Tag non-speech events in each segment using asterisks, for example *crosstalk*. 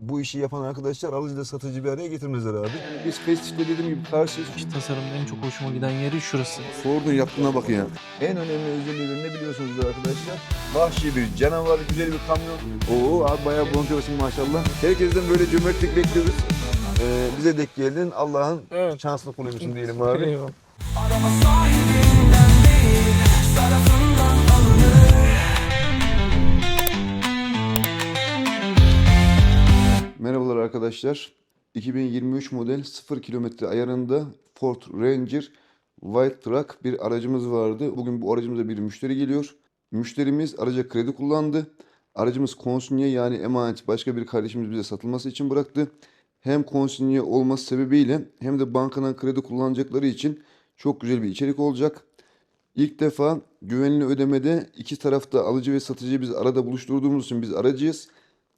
bu işi yapan arkadaşlar alıcı satıcı bir araya getirmezler abi. Yani biz festifte dediğim gibi karşıyız. İç tasarımda en çok hoşuma giden yeri şurası. Ford'un yaptığına bakın ya. En önemli özelliği ne biliyorsunuz arkadaşlar? Vahşi bir canavar, güzel bir kamyon. Oo abi bayağı boncuyorsun maşallah. Herkesten böyle cömertlik bekliyoruz. Ee, bize denk geldin. Allah'ın Evet. şanslı kulübüsün *laughs* diyelim abi. Eyvallah. Arkadaşlar. 2023 model 0 kilometre ayarında Ford Ranger White Truck bir aracımız vardı. Bugün bu aracımıza bir müşteri geliyor. Müşterimiz araca kredi kullandı. Aracımız konsinye yani emanet başka bir kardeşimiz bize satılması için bıraktı. Hem konsinye olması sebebiyle hem de bankadan kredi kullanacakları için çok güzel bir içerik olacak. İlk defa güvenli ödemede iki tarafta alıcı ve satıcıyı biz arada buluşturduğumuz için biz aracıyız.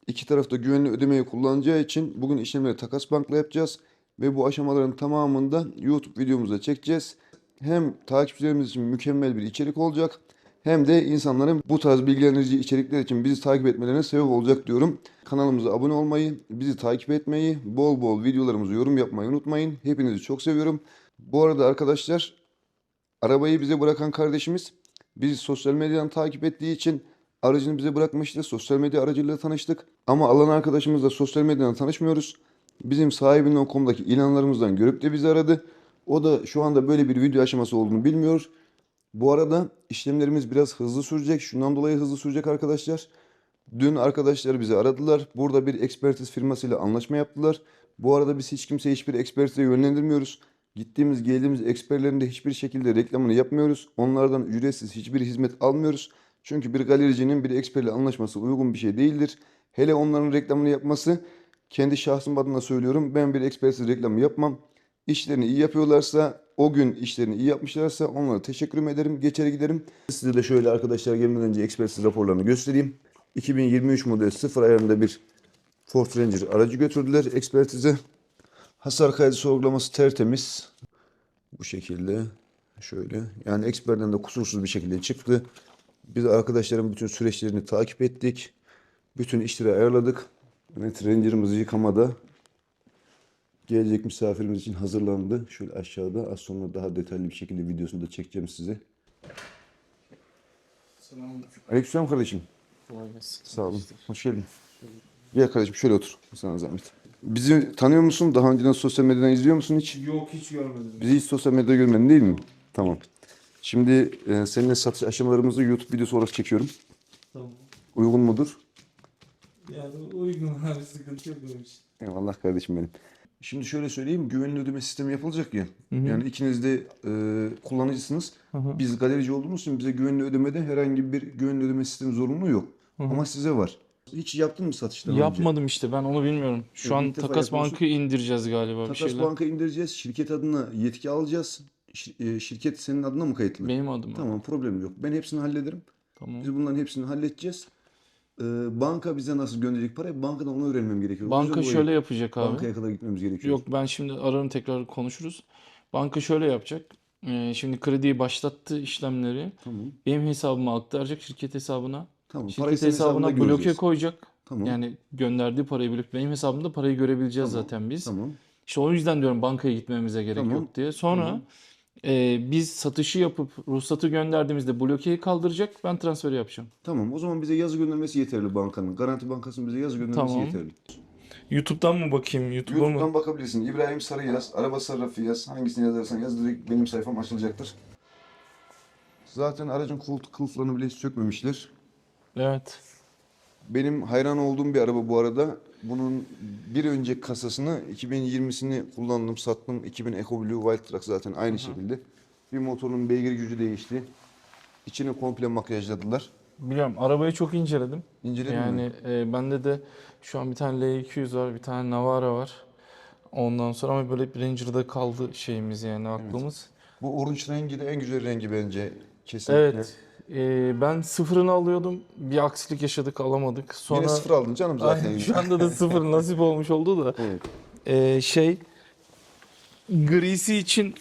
İki tarafta güvenli ödemeyi kullanacağı için bugün işlemleri takas bankla yapacağız. Ve bu aşamaların tamamında YouTube videomuzda çekeceğiz. Hem takipçilerimiz için mükemmel bir içerik olacak. Hem de insanların bu tarz bilgilendirici içerikler için bizi takip etmelerine sebep olacak diyorum. Kanalımıza abone olmayı, bizi takip etmeyi, bol bol videolarımızı yorum yapmayı unutmayın. Hepinizi çok seviyorum. Bu arada arkadaşlar arabayı bize bırakan kardeşimiz bizi sosyal medyadan takip ettiği için aracını bize bırakmıştı. Sosyal medya aracılığıyla tanıştık. Ama alan arkadaşımızla sosyal medyadan tanışmıyoruz. Bizim sahibinden.com'daki ilanlarımızdan görüp de bizi aradı. O da şu anda böyle bir video aşaması olduğunu bilmiyor. Bu arada işlemlerimiz biraz hızlı sürecek. Şundan dolayı hızlı sürecek arkadaşlar. Dün arkadaşlar bizi aradılar. Burada bir ekspertiz firmasıyla anlaşma yaptılar. Bu arada biz hiç kimseyi hiçbir ekspertize yönlendirmiyoruz. Gittiğimiz geldiğimiz eksperlerin de hiçbir şekilde reklamını yapmıyoruz. Onlardan ücretsiz hiçbir hizmet almıyoruz. Çünkü bir galericinin bir eksperle anlaşması uygun bir şey değildir. Hele onların reklamını yapması kendi şahsım adına söylüyorum. Ben bir ekspersiz reklamı yapmam. İşlerini iyi yapıyorlarsa, o gün işlerini iyi yapmışlarsa onlara teşekkür ederim. Geçer giderim. Size de şöyle arkadaşlar gelmeden önce ekspersiz raporlarını göstereyim. 2023 model 0 ayarında bir Ford Ranger aracı götürdüler ekspertize. Hasar kaydı sorgulaması tertemiz. Bu şekilde şöyle. Yani eksperden de kusursuz bir şekilde çıktı. Biz arkadaşların bütün süreçlerini takip ettik. Bütün işleri ayarladık. Evet Ranger'ımız yıkamada. Gelecek misafirimiz için hazırlandı. Şöyle aşağıda az sonra daha detaylı bir şekilde videosunu da çekeceğim size. Aleykümselam kardeşim. Sağ olun. Hoş geldin. Gel kardeşim şöyle otur. Sana zahmet. Bizi tanıyor musun? Daha önceden sosyal medyadan izliyor musun hiç? Yok hiç görmedim. Bizi hiç sosyal medyada görmedin değil mi? Tamam. Şimdi e, seninle satış aşamalarımızı YouTube videosu olarak çekiyorum. Tamam. Uygun mudur? Yani uygun *laughs* abi sıkıntı yok benim için. Eyvallah kardeşim benim. Şimdi şöyle söyleyeyim, güvenli ödeme sistemi yapılacak ya. Hı hı. Yani ikiniz de e, kullanıcısınız. Hı hı. Biz galerici olduğumuz için bize güvenli ödemede herhangi bir güvenli ödeme sistemi zorunluluğu yok. Hı hı. Ama size var. Hiç yaptın mı satıştan önce? Yapmadım işte ben onu bilmiyorum. Şu Evet, an takas bankı indireceğiz galiba bir Takas şeyler. banka indireceğiz. Şirket adına yetki alacağız. Şir- e, şirket senin adına mı kayıtlı? Benim adıma. Tamam problem yok. Ben hepsini hallederim. Tamam. Biz bunların hepsini halledeceğiz. Ee, banka bize nasıl gönderecek parayı? Bankadan onu öğrenmem gerekiyor. Banka şöyle yapacak abi. Bankaya kadar gitmemiz gerekiyor. Yok ben şimdi ararım tekrar konuşuruz. Banka şöyle yapacak. Ee, şimdi krediyi başlattı işlemleri. Tamam. Benim hesabıma aktaracak şirket hesabına. Tamam. Şirket Parayı senin hesabına hesabına bloke göreceğiz. koyacak. Tamam. Yani gönderdiği parayı bilip benim hesabımda parayı görebileceğiz Tamam, zaten biz. Tamam. İşte o yüzden diyorum bankaya gitmemize gerek Tamam, yok diye. Sonra tamam. E, biz satışı yapıp ruhsatı gönderdiğimizde blokeyi kaldıracak. Ben transferi yapacağım. Tamam. O zaman bize yazı göndermesi yeterli bankanın. Garanti Bankası'nın bize yazı göndermesi Tamam. yeterli. YouTube'dan mı bakayım? YouTube'a YouTube'dan bakabilirsin. İbrahim Sarı yaz. Araba sarrafı yaz. Hangisini yazarsan yaz. Direkt benim sayfam açılacaktır. Zaten aracın koltuk kılıflarını bile hiç sökmemişler. Evet. Benim hayran olduğum bir araba bu arada. Bunun bir önceki kasasını 2020'sini kullandım, sattım. 2000 EcoBlue Wild Truck zaten aynı şekilde. Bir motorun beygir gücü değişti. İçini komple makyajladılar. Biliyorum. Arabayı çok inceledim. İnceledin mi? Yani e, bende de şu an bir tane L200 var, bir tane Navara var. Ondan sonra ama böyle hep Ranger'da kaldı şeyimiz yani aklımız. Bu orange rengi de en güzel rengi bence. Kesinlikle. Evet. E, ben sıfırını alıyordum. Bir aksilik yaşadık, alamadık. Sonra Yine sıfır aldın canım zaten. Aynen, şu anda da sıfır *laughs* nasip olmuş oldu da. Evet. E, şey grisi için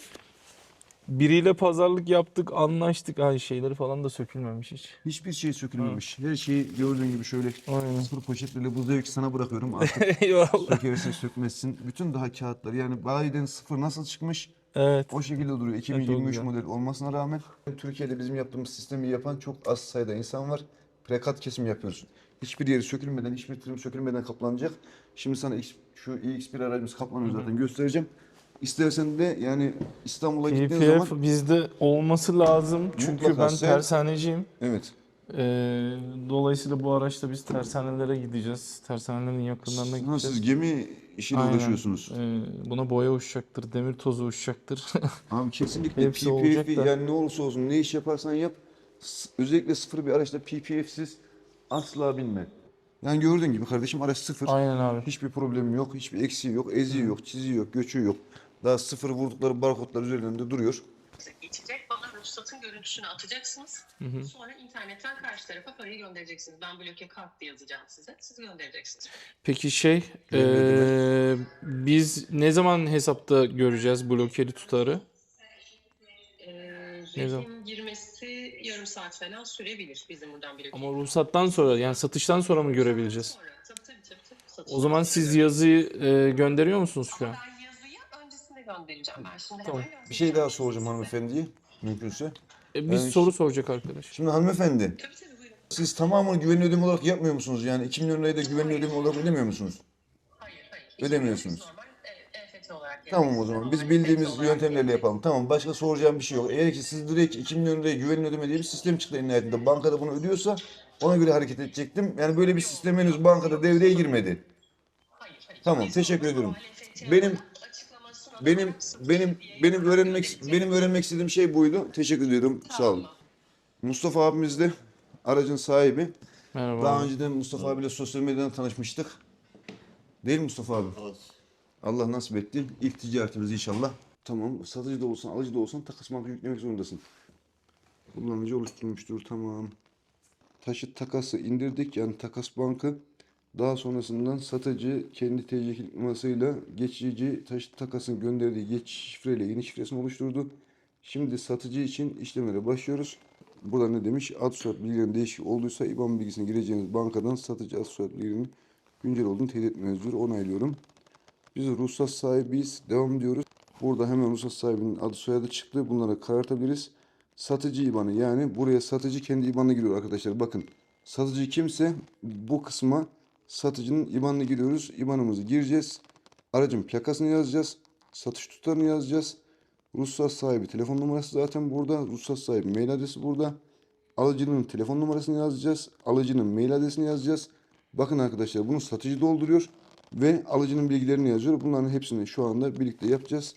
biriyle pazarlık yaptık, anlaştık. Ay şeyleri falan da sökülmemiş hiç. Hiçbir şey sökülmemiş. Her şeyi gördüğün gibi şöyle Aynen. sıfır poşetlerle bu zevki sana bırakıyorum. Artık *laughs* Eyvallah. sökersin sökmezsin. Bütün daha kağıtlar yani bayiden sıfır nasıl çıkmış Evet. o şekilde duruyor. çok 2023 güzel. model olmasına rağmen Türkiye'de bizim yaptığımız sistemi yapan çok az sayıda insan var. Prekat kesim yapıyoruz. Hiçbir yeri sökülmeden, hiçbir trim sökülmeden kaplanacak. Şimdi sana şu iX1 aracımız kaplanıyor zaten göstereceğim. İstersen de yani İstanbul'a gittiğin zaman bizde olması lazım. Çünkü ben tersaneciyim. evet. Ee, dolayısıyla bu araçta biz tersanelere gideceğiz. Tersanelerin yakınlarına Ha, gideceğiz. siz gemi işiyle Aynen. uğraşıyorsunuz. Ee, buna boya uçacaktır, demir tozu uçacaktır. *laughs* Abi kesinlikle Hepsi olacak PPF da. yani ne olursa olsun ne iş yaparsan yap s- özellikle sıfır bir araçta PPF'siz asla binme. Yani gördüğün gibi kardeşim araç sıfır. Aynen abi. Hiçbir problemi yok, hiçbir eksiği yok, eziği yok, çiziği yok, göçüğü yok. Daha sıfır vurdukları barkodlar üzerinde duruyor. geçecek. Ruhsatın görüntüsünü atacaksınız. Sonra internetten karşı tarafa parayı göndereceksiniz. Ben bloke kart diye yazacağım size. Siz göndereceksiniz. Peki şey, ee, biz ne zaman hesapta göreceğiz blokeli tutarı? Ee, Ne zaman? rehin girmesi yarım saat falan sürebilir bizim buradan bloke. Ama ruhsattan sonra yani satıştan sonra mı görebileceğiz? Sonra, tabii tabii tabii. tabii. O zaman siz yazıyı ee, gönderiyor musunuz şu an? Ben yazıyı öncesinde göndereceğim. Ben şimdi Tamam. hemen Bir şey daha soracağım hanımefendiye mümkünse. E, biz Ben- soru soracak arkadaş. Şimdi hanımefendi Tabii tabii buyurun. siz tamamını güvenli ödeme olarak yapmıyor musunuz? Yani 2 milyon lirayı da güvenli ödeme olarak ödemiyor musunuz? Hayır hayır. Ödemiyorsunuz. Normal e, EFT olarak Tamam o zaman. Biz bildiğimiz yöntemlerle yapalım. Tamam başka soracağım bir şey yok. Eğer ki siz direkt 2 milyon lirayı güvenli ödeme diye bir sistem çıktı en nihayetinde. Bankada bunu ödüyorsa ona göre hareket edecektim. Yani böyle bir sistem henüz bankada devreye girmedi. Hayır, hayır. Tamam, teşekkür ediyorum. EFT Benim- Benim benim benim öğrenmek benim öğrenmek istediğim şey buydu. Teşekkür ediyorum. Sağ olun. Tamam. Mustafa abimiz de aracın sahibi. Merhaba. Daha önceden Mustafa abiyle sosyal medyadan tanışmıştık. Değil mi Mustafa abi? Allah nasip etti. İlk ticaretimiz inşallah. Tamam. Satıcı da olsan, alıcı da olsan takas bankı yüklemek zorundasın. Kullanıcı oluşturmuştur. Tamam. Taşıt takası indirdik. Yani takas bankı. Daha sonrasından satıcı kendi TC numarasıyla geçici taşıt takasın gönderdiği geç şifreyle yeni şifresini oluşturdu. Şimdi satıcı için işlemlere başlıyoruz. Burada ne demiş? Ad soyad bilgilerin değişik olduysa IBAN bilgisini gireceğiniz bankadan satıcı ad soyad bilgilerinin güncel olduğunu teyit etmeniz diyor. Onaylıyorum. Biz ruhsat sahibiyiz. Devam diyoruz. Burada hemen ruhsat sahibinin adı soyadı çıktı. Bunları karartabiliriz. Satıcı IBAN'ı yani buraya satıcı kendi IBAN'ına giriyor arkadaşlar. Bakın satıcı kimse bu kısma satıcının IBAN'ına giriyoruz. IBAN'ımızı gireceğiz. Aracın plakasını yazacağız. Satış tutarını yazacağız. Ruhsat sahibi telefon numarası zaten burada. Ruhsat sahibi mail adresi burada. Alıcının telefon numarasını yazacağız. Alıcının mail adresini yazacağız. Bakın arkadaşlar bunu satıcı dolduruyor ve alıcının bilgilerini yazıyor. Bunların hepsini şu anda birlikte yapacağız.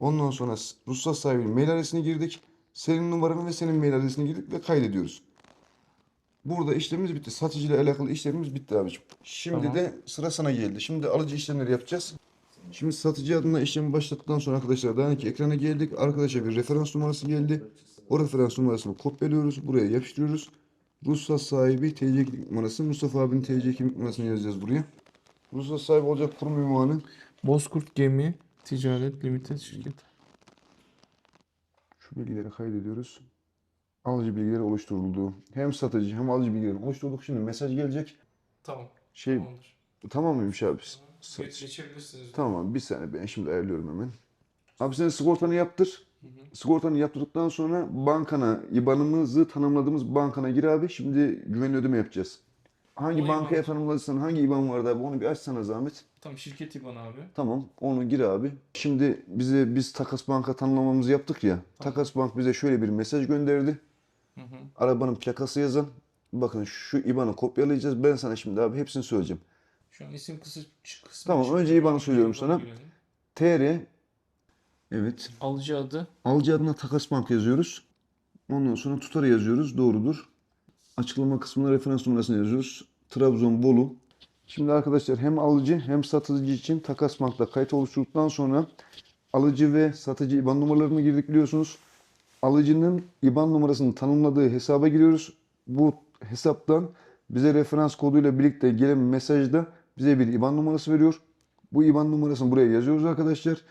Ondan sonra ruhsat sahibinin mail adresini girdik. Senin numaranı ve senin mail adresini girdik ve kaydediyoruz. Burada işlemimiz bitti. Satıcı ile alakalı işlemimiz bitti abiciğim. Şimdi Tamam. de sıra sana geldi. Şimdi alıcı işlemleri yapacağız. Şimdi satıcı adına işlemi başlattıktan sonra arkadaşlar daha önce ekrana geldik. Arkadaşa bir referans numarası geldi. O referans numarasını kopyalıyoruz. Buraya yapıştırıyoruz. Ruhsat sahibi TC kimlik numarası. Mustafa abinin TC kimlik numarasını yazacağız buraya. Ruhsat sahibi olacak kurum ünvanı. Bozkurt Gemi Ticaret Limited şirket. Şu bilgileri kaydediyoruz. Alıcı bilgileri oluşturuldu. Hem satıcı hem alıcı bilgileri oluşturduk. Şimdi mesaj gelecek. Tamam. Şey Tamamdır. tamam mıymış abi? Sa- Geçebilirsiniz. Tamam bir saniye ben şimdi ayarlıyorum hemen. Abi sen sigortanı yaptır. Sigortanı yaptırdıktan sonra bankana, IBAN'ımızı tanımladığımız bankana gir abi. Şimdi güvenli ödeme yapacağız. Hangi O bankaya IBAN. tanımladıysan hangi IBAN vardı abi onu bir açsana zahmet. Tamam şirket IBAN abi. Tamam onu gir abi. Şimdi bize biz Takas Bank'a tanımlamamızı yaptık ya. Takas Bank bize şöyle bir mesaj gönderdi. Hı hı. Arabanın plakası yazan. Bakın şu IBAN'ı kopyalayacağız. Ben sana şimdi abi hepsini söyleyeceğim. Şu an isim kısmı, kısmı Tamam, önce IBAN'ı söylüyorum İBAN'ı sana. girelim. TR Evet. Alıcı adı. Alıcı adına Takas Bank yazıyoruz. Ondan sonra tutarı yazıyoruz. Doğrudur. Açıklama kısmına referans numarasını yazıyoruz. Trabzon Bolu. Şimdi arkadaşlar hem alıcı hem satıcı için Takas Bank'ta kayıt oluşturduktan sonra alıcı ve satıcı IBAN numaralarını girdik biliyorsunuz. Alıcının IBAN numarasını tanımladığı hesaba giriyoruz. Bu hesaptan bize referans koduyla birlikte gelen mesajda bize bir IBAN numarası veriyor. Bu IBAN numarasını buraya yazıyoruz arkadaşlar.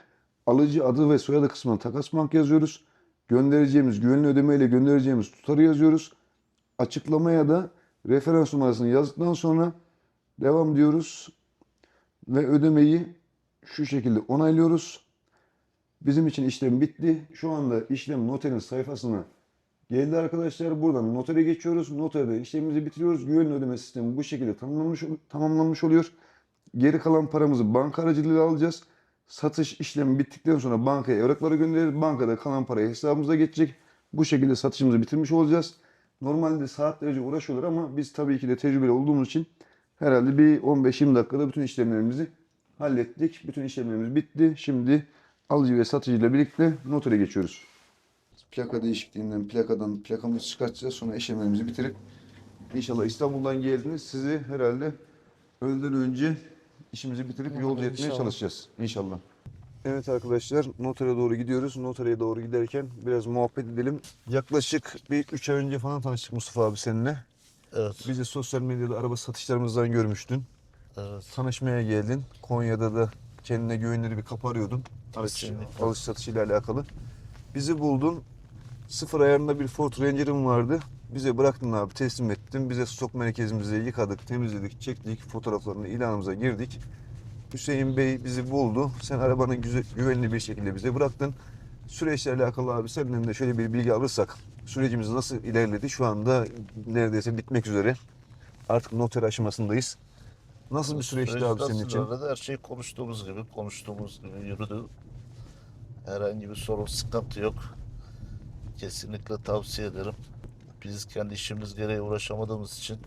Alıcı adı ve soyadı kısmına Takas Bank yazıyoruz. göndereceğimiz güvenli ödemeyle göndereceğimiz tutarı yazıyoruz. Açıklamaya da referans numarasını yazdıktan sonra devam diyoruz ve ödemeyi şu şekilde onaylıyoruz. Bizim için işlem bitti. Şu anda işlem noterin sayfasına geldi arkadaşlar. Buradan notere geçiyoruz. Noterde işlemimizi bitiriyoruz. Güvenli ödeme sistemi bu şekilde tamamlanmış, tamamlanmış oluyor. Geri kalan paramızı banka aracılığıyla alacağız. Satış işlemi bittikten sonra bankaya evrakları göndeririz. Bankada kalan para hesabımıza geçecek. Bu şekilde satışımızı bitirmiş olacağız. Normalde saatlerce uğraşıyorlar ama biz tabii ki de tecrübeli olduğumuz için herhalde bir 15-20 dakikada bütün işlemlerimizi hallettik. Bütün işlemlerimiz bitti. Şimdi alıcı ve satıcıyla birlikte notere geçiyoruz. Plaka değişikliğinden plakadan plakamızı çıkartacağız. Sonra işlemlerimizi bitirip inşallah İstanbul'dan geldiniz. Sizi herhalde öğleden önce işimizi bitirip yolcu etmeye çalışacağız. İnşallah. Evet arkadaşlar notere doğru gidiyoruz. Notereye doğru giderken biraz muhabbet edelim. Yaklaşık bir 3 ay önce falan tanıştık Mustafa abi seninle. Evet. Bizi sosyal medyada araba satışlarımızdan görmüştün. Evet. Tanışmaya geldin. Konya'da da kendine güvenilir bir kapı arıyordun. Araç Kesinlikle. alış satışıyla alakalı. Bizi buldun. Sıfır ayarında bir Ford Ranger'ım vardı. Bize bıraktın abi teslim ettin. Bize stok merkezimizi yıkadık, temizledik, çektik. Fotoğraflarını ilanımıza girdik. Hüseyin Bey bizi buldu. Sen arabanı güzel, güvenli bir şekilde bize bıraktın. Süreçle alakalı abi senden de şöyle bir bilgi alırsak. Sürecimiz nasıl ilerledi? Şu anda neredeyse bitmek üzere. Artık noter aşamasındayız. Nasıl bir süreçti abi senin için? Süreçte her şey konuştuğumuz gibi, konuştuğumuz gibi yürüdü. Herhangi bir sorun, sıkıntı yok. Kesinlikle tavsiye ederim. Biz kendi işimiz gereği uğraşamadığımız için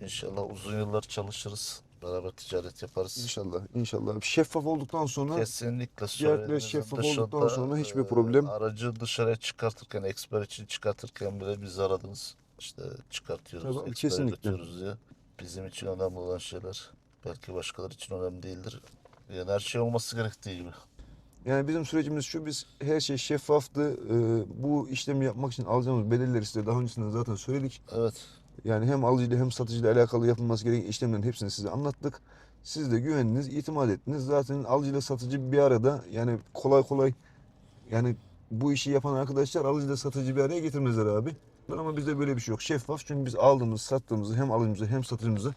inşallah uzun yıllar çalışırız. Beraber ticaret yaparız. İnşallah, inşallah. Şeffaf olduktan sonra Kesinlikle söylediğinizin şeffaf dışında, olduktan sonra hiçbir e, problem- Aracı dışarıya çıkartırken, eksper için çıkartırken bile bizi aradınız. İşte çıkartıyoruz, Tabii, ekspere kesinlikle. götürüyoruz diye. Bizim için önemli olan şeyler belki başkaları için önemli değildir. Yani her şey olması gerektiği gibi. yani bizim sürecimiz şu biz her şey şeffaftı. Ee, bu işlemi yapmak için alacağımız bedelleri size daha öncesinden zaten söyledik. Evet. Yani hem alıcıyla hem satıcıyla alakalı yapılması gereken işlemlerin hepsini size anlattık. Siz de güvendiniz, itimat ettiniz. Zaten alıcıyla satıcı bir arada yani kolay kolay yani bu işi yapan arkadaşlar alıcıyla satıcı bir araya getirmezler abi. Ama bizde böyle bir şey yok. Şeffaf çünkü biz aldığımız, sattığımızı hem alıcımıza hem satıcımıza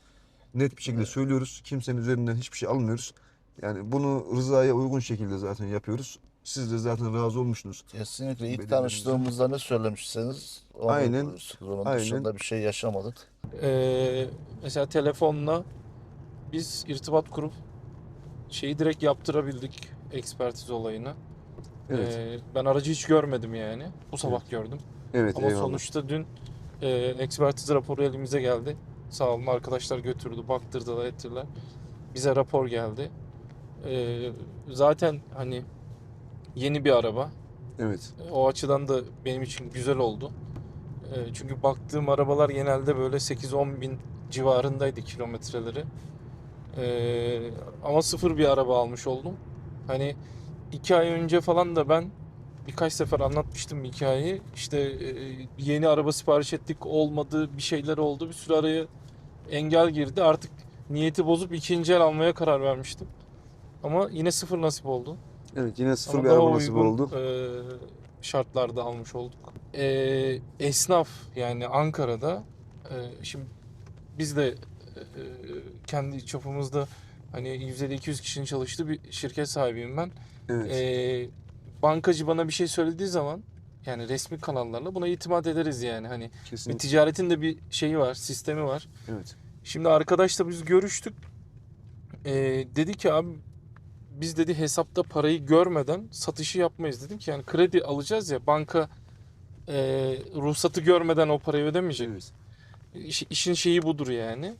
net bir şekilde söylüyoruz. Kimsenin üzerinden hiçbir şey almıyoruz. Yani bunu rızaya uygun şekilde zaten yapıyoruz. Siz de zaten razı olmuşsunuz. Kesinlikle ilk tanıştığımızda ne söylemişseniz onu Aynen, yapıyoruz. Onun aynen. dışında bir şey yaşamadık. Ee, mesela telefonla biz irtibat kurup şeyi direkt yaptırabildik ekspertiz olayını. Evet. Ee, ben aracı hiç görmedim yani. Bu sabah gördüm. Evet Ama eyvallah. sonuçta dün e, ekspertiz raporu elimize geldi. Sağ olun arkadaşlar götürdü, baktırdılar, ettirdiler. Bize rapor geldi. Ee, zaten hani yeni bir araba. Evet. O açıdan da benim için güzel oldu. Ee, çünkü baktığım arabalar genelde böyle 8-10 bin civarındaydı kilometreleri. Ee, ama sıfır bir araba almış oldum. Hani iki ay önce falan da ben birkaç sefer anlatmıştım hikayeyi. İşte e, yeni araba sipariş ettik olmadı bir şeyler oldu. Bir sürü araya engel girdi. Artık niyeti bozup ikinci el almaya karar vermiştim. Ama yine sıfır nasip oldu. Evet yine sıfır Ama bir araba nasip oldu. e, şartlarda almış olduk. E, esnaf yani Ankara'da e, şimdi biz de e, kendi çapımızda hani 150-200 kişinin çalıştığı bir şirket sahibiyim ben. Evet. E, bankacı bana bir şey söylediği zaman yani resmi kanallarla buna itimat ederiz yani hani bir Kesinlikle. ticaretin de bir şeyi var, sistemi var. Evet. Şimdi arkadaşla biz görüştük. Ee, dedi ki abi biz dedi hesapta parayı görmeden satışı yapmayız dedim ki yani kredi alacağız ya banka e, ruhsatı görmeden o parayı ödemeyecek. Evet. İş- işin şeyi budur yani.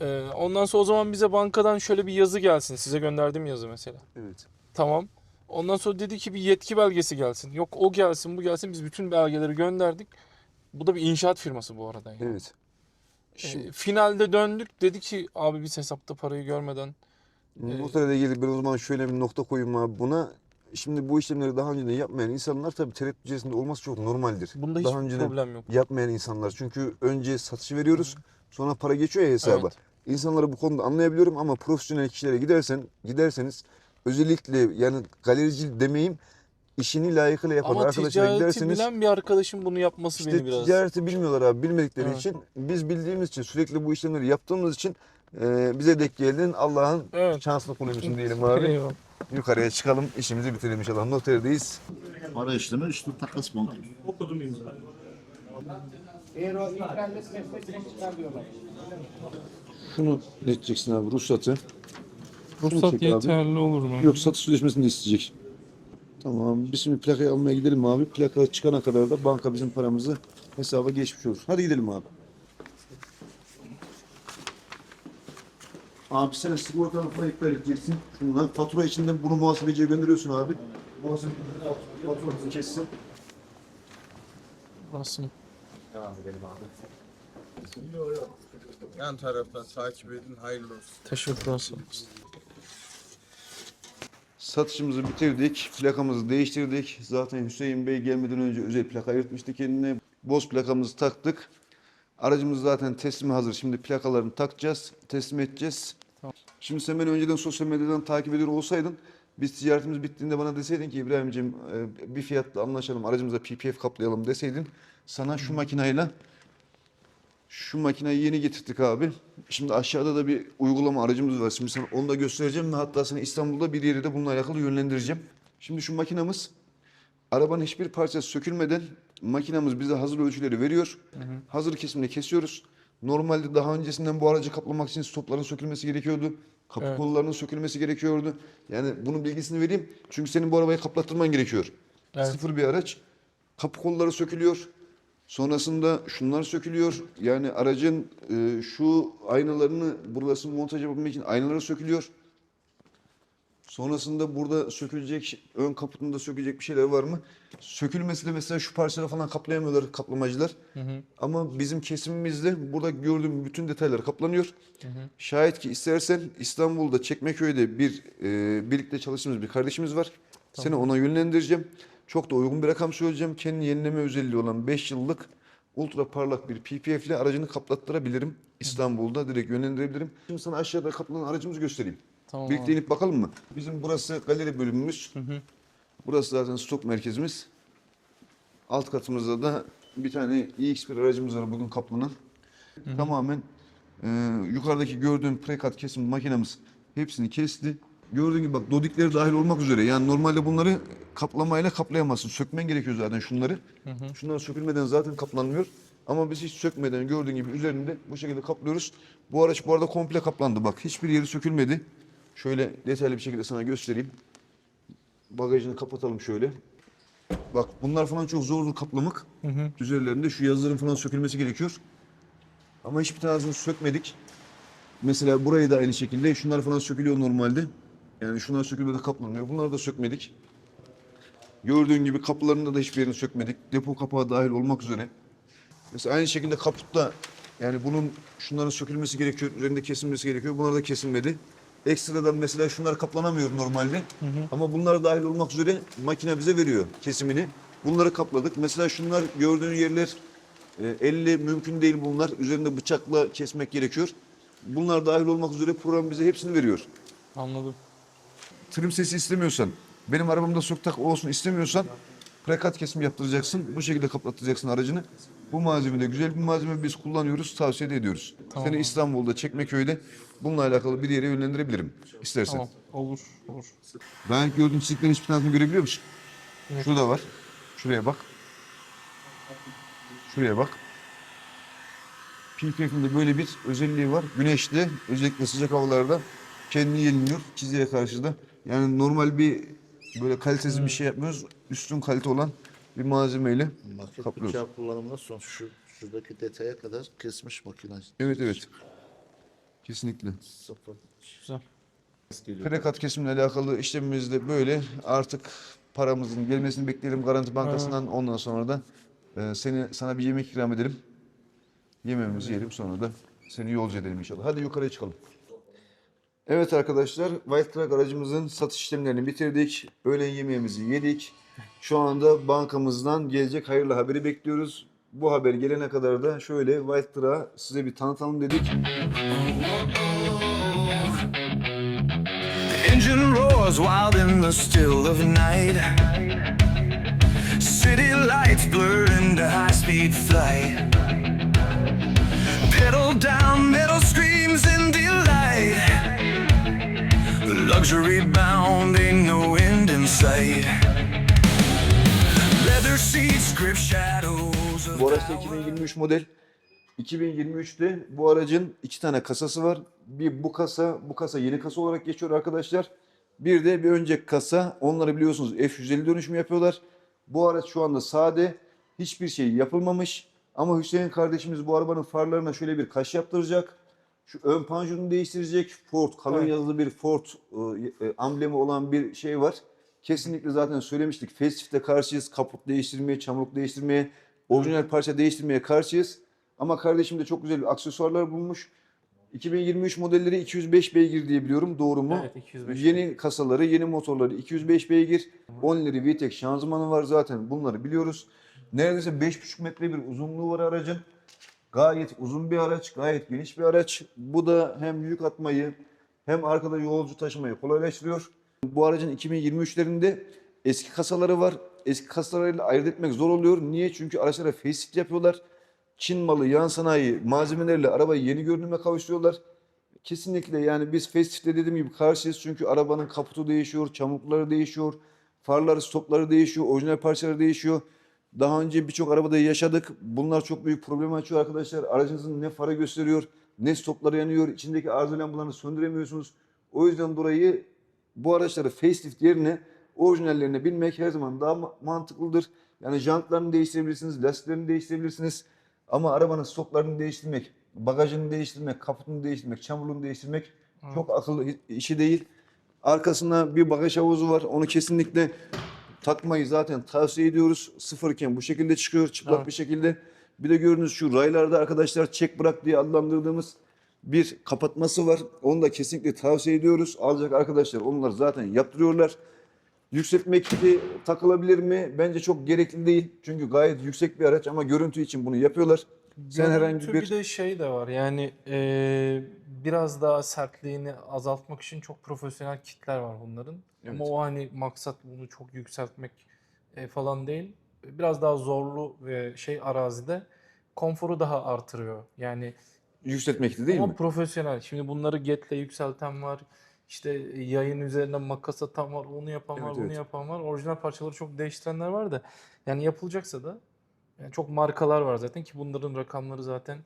Ee, ondan sonra o zaman bize bankadan şöyle bir yazı gelsin. Size gönderdiğim yazı mesela. Evet. Tamam. Ondan sonra dedi ki bir yetki belgesi gelsin. Yok o gelsin bu gelsin. Biz bütün belgeleri gönderdik. Bu da bir inşaat firması bu arada. yani. Evet. E, Şimdi finalde döndük dedi ki abi biz hesapta parayı görmeden notere ilgili ben o zaman şöyle bir nokta koyayım abi buna. Şimdi bu işlemleri daha önceden yapmayan insanlar tabii tereddüt içerisinde olması çok normaldir. bunda daha önceden problem yok. yapmayan insanlar. Çünkü önce satışı veriyoruz. Sonra para geçiyor ya hesaba. Evet. İnsanları bu konuda anlayabiliyorum ama profesyonel kişilere gidersen giderseniz özellikle yani galerici demeyeyim işini layıkıyla yapan Ama arkadaşlara ticareti giderseniz bilen bir arkadaşım bunu yapması işte beni biraz... ticareti bilmiyorlar abi bilmedikleri Evet. için biz bildiğimiz için sürekli bu işlemleri yaptığımız için e, bize denk geldin Allah'ın Evet. şanslı kuluymusun diyelim abi. Eyvallah. Yukarıya çıkalım işimizi bitirelim inşallah. Noterdeyiz. Para işlemi işte takas bank. Şunu ne edeceksin abi ruhsatı. Ruhsat abi. yeterli olur mu? Yok satış sözleşmesini de isteyecek. Tamam biz şimdi plakayı almaya gidelim abi. Plaka çıkana kadar da banka bizim paramızı hesaba geçmiş olur. Hadi gidelim abi. Abi sen sigortanı falan iptal edeceksin. Şundan fatura içinden bunu muhasebeciye gönderiyorsun abi. Muhasebeci faturanızı kessin. Mı? Devam edelim abi. Yan taraftan takip edin hayırlı olsun. Teşekkürler sağ olasın. Satışımızı bitirdik. Plakamızı değiştirdik. Zaten Hüseyin Bey gelmeden önce özel plaka ayırtmıştı kendine. Boz plakamızı taktık. Aracımız zaten teslime hazır. Şimdi plakalarını takacağız. Teslim edeceğiz. Tamam. Şimdi sen beni önceden sosyal medyadan takip ediyor olsaydın biz ticaretimiz bittiğinde bana deseydin ki İbrahim'ciğim e, bir fiyatla anlaşalım aracımıza PPF kaplayalım deseydin sana şu makinayla şu makineyi yeni getirdik abi. Şimdi aşağıda da bir uygulama aracımız var. Şimdi sana onu da göstereceğim ve hatta seni İstanbul'da bir yere de bununla alakalı yönlendireceğim. Şimdi şu makinamız arabanın hiçbir parçası sökülmeden makinamız bize hazır ölçüleri veriyor. Hazır kesimle kesiyoruz. Normalde daha öncesinden bu aracı kaplamak için stopların sökülmesi gerekiyordu. Kapı Evet. kollarının sökülmesi gerekiyordu. Yani bunun bilgisini vereyim. Çünkü senin bu arabayı kaplattırman gerekiyor. Evet. Sıfır bir araç. Kapı kolları sökülüyor. Sonrasında şunlar sökülüyor. Yani aracın e, şu aynalarını burası montaj yapabilmek için aynaları sökülüyor. Sonrasında burada sökülecek, ön kaputunda sökülecek bir şeyler var mı? Sökülmesi de mesela şu parçaları falan kaplayamıyorlar kaplamacılar. Ama bizim kesimimizde burada gördüğüm bütün detaylar kaplanıyor. Şayet ki istersen İstanbul'da Çekmeköy'de bir e, birlikte çalıştığımız bir kardeşimiz var. Seni ona yönlendireceğim. Çok da uygun bir rakam söyleyeceğim. Kendi yenileme özelliği olan 5 yıllık ultra parlak bir PPF ile aracını kaplattırabilirim. İstanbul'da direkt yönlendirebilirim. Şimdi sana aşağıda kaplanan aracımızı göstereyim. Tamam Birlikte inip bakalım mı? Bizim burası galeri bölümümüz. Burası zaten stok merkezimiz. Alt katımızda da bir tane iX1 aracımız var bugün kaplanan. Tamamen e, yukarıdaki gördüğün prekat kesim makinamız hepsini kesti. Gördüğün gibi bak dodikleri dahil olmak üzere. Yani normalde bunları kaplamayla kaplayamazsın. Sökmen gerekiyor zaten şunları. Şunlar sökülmeden zaten kaplanmıyor. Ama biz hiç sökmeden gördüğün gibi üzerinde bu şekilde kaplıyoruz. Bu araç bu arada komple kaplandı. Bak hiçbir yeri sökülmedi. Şöyle detaylı bir şekilde sana göstereyim. Bagajını kapatalım şöyle. Bak bunlar falan çok zordur kaplamak. Üzerlerinde şu yazıların falan sökülmesi gerekiyor. Ama hiçbir tanesini sökmedik. Mesela burayı da aynı şekilde. Şunlar falan sökülüyor normalde. Yani şunlar sökülmede kaplanıyor. Bunları da sökmedik. Gördüğün gibi kapılarında da hiçbir yerini sökmedik. Depo kapağı dahil olmak üzere. Mesela aynı şekilde kaputta yani bunun şunların sökülmesi gerekiyor. Üzerinde kesilmesi gerekiyor. Bunlar da kesilmedi. Ekstradan mesela şunlar kaplanamıyor normalde. Ama bunlar dahil olmak üzere makine bize veriyor kesimini. Bunları kapladık. Mesela şunlar gördüğün yerler e, elle mümkün değil bunlar. Üzerinde bıçakla kesmek gerekiyor. Bunlar dahil olmak üzere program bize hepsini veriyor. Anladım. Trim sesi istemiyorsan, benim arabamda soktak olsun istemiyorsan prekat kesim yaptıracaksın. Bu şekilde kaplattıracaksın aracını. Bu malzeme de güzel bir malzeme biz kullanıyoruz, tavsiye de ediyoruz. Tamam. Seni İstanbul'da, Çekmeköy'de bununla alakalı bir yere yönlendirebilirim istersen. Tamam. Olur. Olur. Ben gördüğün çiziklerin hiçbir tanesini görebiliyor musun? Evet. Şurada var. Şuraya bak. Şuraya bak. PPF'in de böyle bir özelliği var. Güneşte özellikle sıcak havalarda kendini yeniliyor çizgiye karşı da. Yani normal bir böyle kalitesiz bir şey yapmıyoruz. Üstün kalite olan bir malzemeyle Maket kaplıyoruz. bıçağı kullanımından sonra şu şuradaki detaya kadar kesmiş makine. Evet evet. Kesinlikle. Sıfır. Güzel. Geliyor. Prekat kesimle alakalı işlemimiz de böyle. Artık paramızın gelmesini bekleyelim Garanti Bankası'ndan. Ondan sonra da e, seni sana bir yemek ikram edelim. Yemeğimizi yiyelim sonra da seni yolcu edelim inşallah. Hadi yukarıya çıkalım. Evet arkadaşlar, White Truck aracımızın satış işlemlerini bitirdik. Öğlen yemeğimizi yedik. Şu anda bankamızdan gelecek hayırlı haberi bekliyoruz. Bu haber gelene kadar da şöyle White Truck'ı size bir tanıtalım dedik. engine roars wild in the still of night. city lights blur into high speed flight. Pedal down, Luxury bound, ain't no end in sight. Leather seats grip shadows Bu araç da 2023 model. 2023'te bu aracın iki tane kasası var. Bir bu kasa, bu kasa yeni kasa olarak geçiyor arkadaşlar. Bir de bir önceki kasa. Onları biliyorsunuz F150 dönüşümü yapıyorlar. Bu araç şu anda sade. Hiçbir şey yapılmamış. Ama Hüseyin kardeşimiz bu arabanın farlarına şöyle bir kaş yaptıracak. Şu ön panjurunu değiştirecek. Ford, kalın Evet. yazılı bir Ford e, e, amblemi olan bir şey var. Kesinlikle zaten söylemiştik. Facelift'e karşıyız. Kaput değiştirmeye, çamurluk değiştirmeye, orijinal parça değiştirmeye karşıyız. Ama kardeşim de çok güzel aksesuarlar bulmuş. 2023 modelleri 205 beygir diye biliyorum. Doğru mu? Evet 205. Yeni kasaları, yeni motorları 205 beygir. 10 ileri VTEC şanzımanı var zaten. Bunları biliyoruz. Neredeyse 5,5 metre bir uzunluğu var aracın. Gayet uzun bir araç, gayet geniş bir araç. Bu da hem yük atmayı hem arkada yolcu taşımayı kolaylaştırıyor. Bu aracın 2023'lerinde eski kasaları var. Eski kasalarıyla ayırt etmek zor oluyor. Niye? Çünkü araçlara facelift yapıyorlar. Çin malı, yan sanayi malzemelerle arabayı yeni görünüme kavuşturuyorlar. Kesinlikle yani biz facelift'te dediğim gibi karşıyız. Çünkü arabanın kaputu değişiyor, çamurlukları değişiyor, farları, stopları değişiyor, orijinal parçaları değişiyor. Daha önce birçok arabada yaşadık. Bunlar çok büyük problem açıyor arkadaşlar. Aracınızın ne farı gösteriyor, ne stopları yanıyor, içindeki arıza lambalarını söndüremiyorsunuz. O yüzden dolayı bu araçları facelift yerine orijinallerine binmek her zaman daha ma- mantıklıdır. Yani jantlarını değiştirebilirsiniz, lastiklerini değiştirebilirsiniz. Ama arabanın stoplarını değiştirmek, bagajını değiştirmek, kaputunu değiştirmek, çamurluğunu değiştirmek çok akıllı işi değil. Arkasında bir bagaj havuzu var. Onu kesinlikle takmayı zaten tavsiye ediyoruz. Sıfırken bu şekilde çıkıyor çıplak Evet. bir şekilde. Bir de gördüğünüz şu raylarda arkadaşlar çek bırak diye adlandırdığımız bir kapatması var. Onu da kesinlikle tavsiye ediyoruz. Alacak arkadaşlar onlar zaten yaptırıyorlar. Yükseltme kiti takılabilir mi? Bence çok gerekli değil. Çünkü gayet yüksek bir araç ama görüntü için bunu yapıyorlar. Sen herhangi Görüntü bir bir de şey de var yani eee, biraz daha sertliğini azaltmak için çok profesyonel kitler var bunların. Ama Evet. o hani maksat bunu çok yükseltmek e, falan değil. Biraz daha zorlu ve şey arazide konforu daha artırıyor. Yani yükseltme kiti değil ama mi? profesyonel. Şimdi bunları getle yükselten var. İşte yayın üzerine makas atan var, onu yapan var, Evet, bunu evet. yapan var. Orijinal parçaları çok değiştirenler var da yani yapılacaksa da yani çok markalar var zaten ki bunların rakamları zaten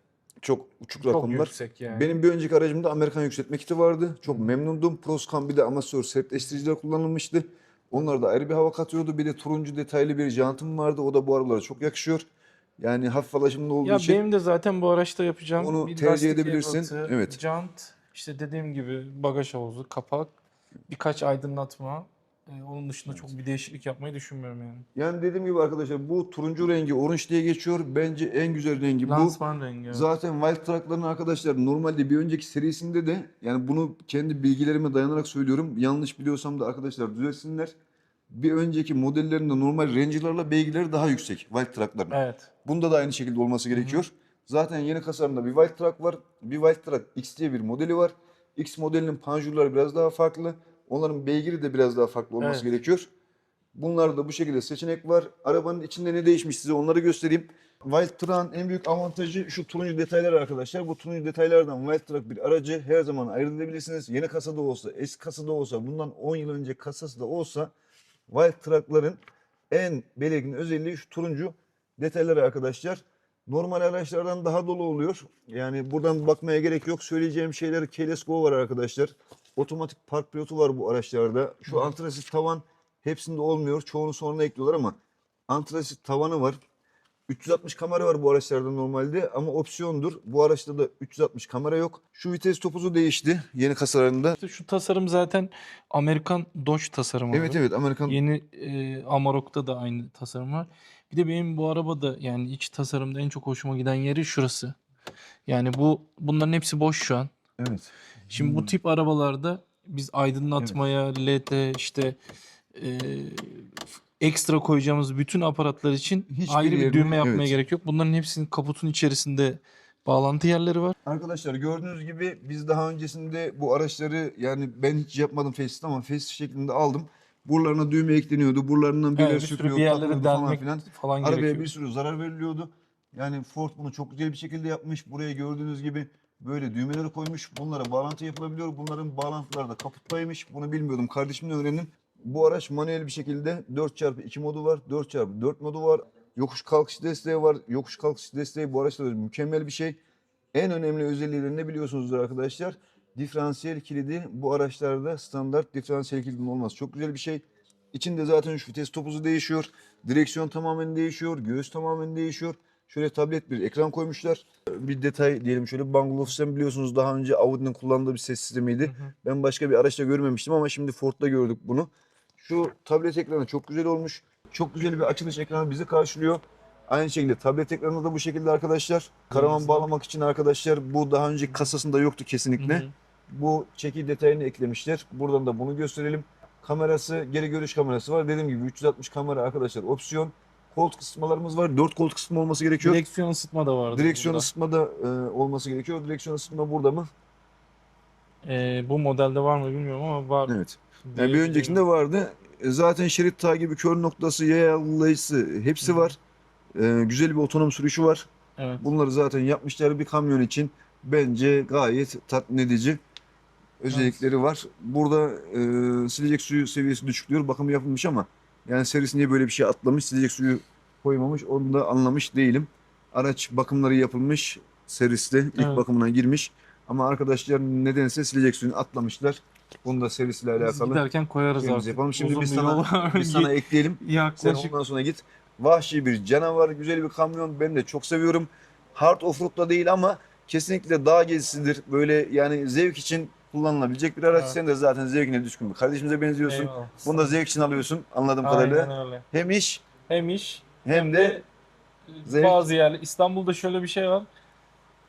Çok uçuk çok rakamlar. yüksek yani. Benim bir önceki aracımda Amerikan yükseltme kiti vardı. Çok memnundum. Proscan bir de amatör sertleştiriciler kullanılmıştı. Onlar da ayrı bir hava katıyordu. Bir de turuncu detaylı bir jantım vardı. O da bu arabalara çok yakışıyor. Yani hafif alaşımlı olduğu Ya için benim de zaten bu araçta yapacağım Onu bir tercih edebilirsin. ebatı, Evet. jant, işte dediğim gibi bagaj havuzu, kapak, birkaç aydınlatma. Ee, onun dışında çok bir değişiklik yapmayı düşünmüyorum yani. yani dediğim gibi arkadaşlar bu turuncu rengi orange diye geçiyor. Bence en güzel rengi bu. Lansman rengi. evet. Zaten Wild Truck'ların arkadaşlar normalde bir önceki serisinde de yani bunu kendi bilgilerime dayanarak söylüyorum. Yanlış biliyorsam da arkadaşlar düzelsinler. Bir önceki modellerinde normal Ranger'larla beygirleri daha yüksek Wild Truck'ların. Evet. Bunda da aynı şekilde olması gerekiyor. Zaten yeni kasarında bir Wild Truck var. Bir Wild Truck X diye bir modeli var. X modelinin panjurları biraz daha farklı. Onların beygiri de biraz daha farklı olması Evet. gerekiyor. Bunlarda bu şekilde seçenek var. Arabanın içinde ne değişmiş size onları göstereyim. Wild Truck'ın en büyük avantajı şu turuncu detaylar arkadaşlar. Bu turuncu detaylardan Wild Truck bir aracı her zaman ayırt edebilirsiniz. Yeni kasada olsa, eski kasada olsa, bundan 10 yıl önce kasası da olsa Wild Truck'ların en belirgin özelliği şu turuncu detayları arkadaşlar. Normal araçlardan daha dolu oluyor. Yani buradan bakmaya gerek yok. Söyleyeceğim şeyler keyless go var arkadaşlar. Otomatik park pilotu var bu araçlarda. Şu antrasit tavan hepsinde olmuyor. Çoğunu sonra ekliyorlar ama antrasit tavanı var. 360 kamera var bu araçlarda normalde ama opsiyondur. Bu araçta da 360 kamera yok. Şu vites topuzu değişti yeni kasalarında. İşte şu tasarım zaten Amerikan Dodge tasarımı. Evet evet Amerikan Yeni e, Amarok'ta da aynı tasarım var. Bir de benim bu arabada yani iç tasarımda en çok hoşuma giden yeri şurası. Yani bu bunların hepsi boş şu an. Evet. Şimdi Hmm. bu tip arabalarda biz aydınlatmaya, LED işte e, ekstra koyacağımız bütün aparatlar için Hiçbir ayrı bir yerini- düğme yapmaya evet. gerek yok. Bunların hepsinin kaputun içerisinde bağlantı yerleri var. Arkadaşlar gördüğünüz gibi biz daha öncesinde bu araçları yani ben hiç yapmadım facelift ama facelift şeklinde aldım. Buralarına düğme ekleniyordu. Buralarından birileri Evet, bir sürü bir yerlere takılıyordu falan delmek filan. falan Arabaya gerekiyor. bir sürü zarar veriliyordu. Yani Ford bunu çok güzel bir şekilde yapmış. Buraya gördüğünüz gibi böyle düğmeleri koymuş. Bunlara bağlantı yapılabiliyor. Bunların bağlantıları da kaputtaymış. Bunu bilmiyordum. Kardeşimden öğrendim. Bu araç manuel bir şekilde 4x2 modu var. 4x4 modu var. Yokuş kalkış desteği var. Yokuş kalkış desteği bu araçta mükemmel bir şey. En önemli özellikleri ne biliyorsunuzdur arkadaşlar? Diferansiyel kilidi bu araçlarda standart diferansiyel kilidin olması çok güzel bir şey. İçinde zaten şu vites topuzu değişiyor. Direksiyon tamamen değişiyor. Göğüs tamamen değişiyor. Şöyle tablet bir ekran koymuşlar. Bir detay diyelim şöyle Bangladesh sistem biliyorsunuz daha önce Audi'nin kullandığı bir ses sistemiydi. Ben başka bir araçta görmemiştim ama şimdi Ford'da gördük bunu. Şu tablet ekranı çok güzel olmuş. Çok güzel bir açılış ekranı bizi karşılıyor. Aynı şekilde tablet ekranı da bu şekilde arkadaşlar. Karavan bağlamak için arkadaşlar bu daha önceki kasasında yoktu kesinlikle. Hı hı. Bu çeki detayını eklemişler. Buradan da bunu gösterelim. Kamerası, geri görüş kamerası var. Dediğim gibi 360 kamera arkadaşlar opsiyon. Koltuk ısıtmalarımız var. 4 koltuk ısıtma olması gerekiyor. Direksiyon ısıtma da vardı. Direksiyon burada. ısıtma da e, olması gerekiyor. Direksiyon ısıtma burada mı? Ee, bu modelde var mı bilmiyorum ama var. Evet. Yani bir öncekinde vardı. E, Zaten şerit takibi, kör noktası, yaya algılayıcısı hepsi Hı. var. E, güzel bir otonom sürüşü var. Evet. Bunları zaten yapmışlar bir kamyon için. Bence gayet tatmin edici özellikleri var. Burada e, silecek suyu seviyesi düşük diyor. Bakımı yapılmış ama yani niye böyle bir şey atlamış, silecek suyu koymamış onu da anlamış değilim. Araç bakımları yapılmış. Seriste ilk Evet. bakımına girmiş. Ama arkadaşlar nedense silecek suyunu atlamışlar. Bunu da serisiyle Biz alakalı. giderken koyarız artık. yapalım. Şimdi Uzun biz sana-. Biz sana *laughs* ekleyelim. Sen Yaklaşık ondan sonra git. Vahşi bir canavar, güzel bir kamyon. Ben de çok seviyorum. Hard offroad'da değil ama kesinlikle dağ gezisidir. Böyle yani zevk için kullanılabilecek bir araç. Evet. Sen de zaten zevkine düşkün bir kardeşimize benziyorsun. Eyvallah. Bunu da zevk için alıyorsun anladığım kadarıyla. Aynen öyle. Hem iş Hem iş hem de zevk. bazı yerler. İstanbul'da şöyle bir şey var.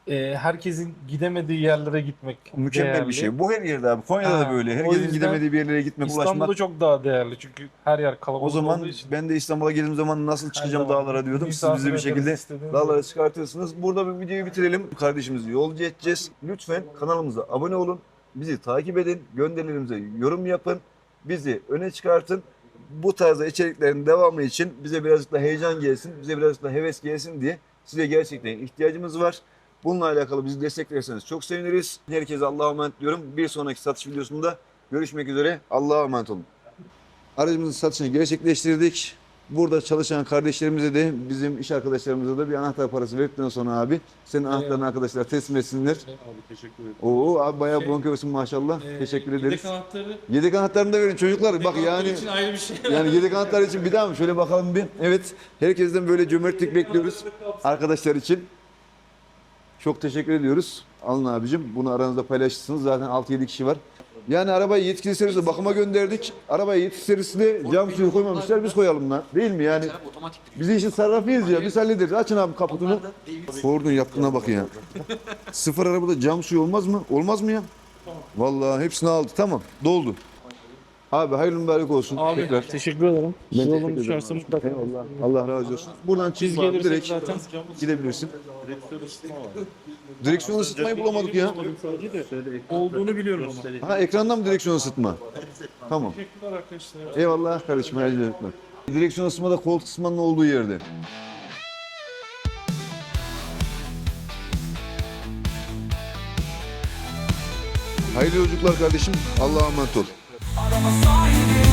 Ee, herkesin gidemediği yerlere gitmek mükemmel değerli. bir şey. Bu her yerde abi. Konya'da da Ha, böyle. o Herkesin gidemediği bir yerlere gitmek, İstanbul'da ulaşmak. çok daha değerli çünkü her yer kalabalık O zaman olduğu için. ben de İstanbul'a geldiğim zaman nasıl çıkacağım zaman dağlara diyordum. Siz bizi bir şekilde Dağlara çıkartırsınız. Burada bir videoyu bitirelim. Kardeşimizi yolcu edeceğiz. Lütfen kanalımıza abone olun. Bizi takip edin. Gönderilerimize yorum yapın. Bizi öne çıkartın. Bu tarzda içeriklerin devamı için bize birazcık da heyecan gelsin, bize birazcık da heves gelsin diye size gerçekten ihtiyacımız var. Bununla alakalı bizi desteklerseniz çok seviniriz. Herkese Allah'a emanet diyorum. Bir sonraki satış videosunda görüşmek üzere. Allah'a emanet olun. Aracımızın satışını gerçekleştirdik. Burada çalışan kardeşlerimize de bizim iş arkadaşlarımıza da bir anahtar parası verdikten sonra abi senin anahtarını arkadaşlar teslim etsinler. Abi teşekkür ederim. Oo abi bayağı Şey, bonkörsün maşallah. Ee, Teşekkür ederiz. Yedek anahtarı Yedek anahtarını da verin çocuklar. Bak yedek yani için ayrı bir şey. yani yedek anahtar için bir daha mı? Şöyle bakalım bir. Evet. Herkesten böyle cömertlik bekliyoruz. Arkadaşlar için. Çok teşekkür ediyoruz. Alın abicim. Bunu aranızda paylaşırsınız. Zaten 6-7 kişi var. Yani arabayı yetkili servise bakıma gönderdik. Arabaya yetkili servisine cam suyu koymamışlar. Biz koyalım lan. Değil mi yani? Biz işin sarrafıyız ya. Biz hallederiz. Açın abi kaputunu. Ford'un yaptığına bak ya. Sıfır arabada cam suyu olmaz mı? Olmaz mı ya? Vallahi hepsini aldı. Tamam. Doldu. Abi hayırlı mübarek olsun. Abi Tekrar. teşekkür ederim. Ben Yolum teşekkür düşerse mutlaka. Eyvallah. Allah razı olsun. Buradan Biz çıkma abi gelirsek direkt zaten gidebilirsin. Direksiyon ısıtmayı bulamadık ya. olduğunu biliyorum ama. Ha ekrandan mı direksiyon ısıtma? Tamam. Teşekkürler arkadaşlar. Eyvallah kardeşim. hayırlı yolculuklar. Direksiyon ısıtma da koltuk ısıtmanın olduğu yerde. Hayırlı yolculuklar kardeşim. Allah'a emanet ol. Arama sahibi